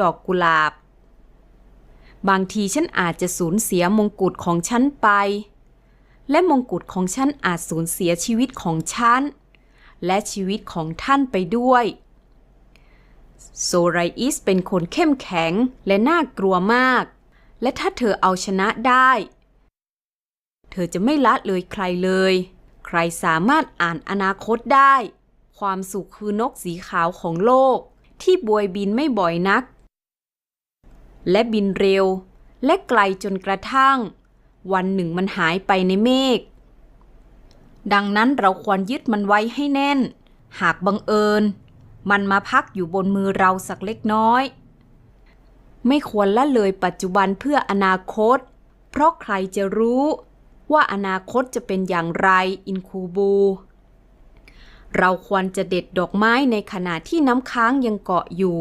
ดอกกุหลาบ บางทีฉันอาจจะสูญเสียมงกุฎของฉันไป และมงกุฎของฉันอาจสูญเสียชีวิตของฉัน และชีวิตของท่านไปด้วย โซไรอิสเป็นคนเข้มแข็งและน่ากลัวมาก และถ้าเธอเอาชนะได้ เธอจะไม่ละเลยใครเลย ใครสามารถอ่านอนาคตได้ ความสุขคือนกสีขาวของโลกที่บวยบินไม่บ่อยนัก และบินเร็ว และไกลจนกระทั่ง วันหนึ่งมันหายไปในเมฆ ดังนั้นเราควรยึดมันไว้ให้แน่น หากบังเอิญ มันมาพักอยู่บนมือเราสักเล็กน้อย ไม่ควรละเลยปัจจุบันเพื่ออนาคต เพราะใครจะรู้ว่าอนาคตจะเป็นอย่างไรอินคูบู เราควรจะเด็ดดอกไม้ในขณะที่น้ำค้างยังเกาะอยู่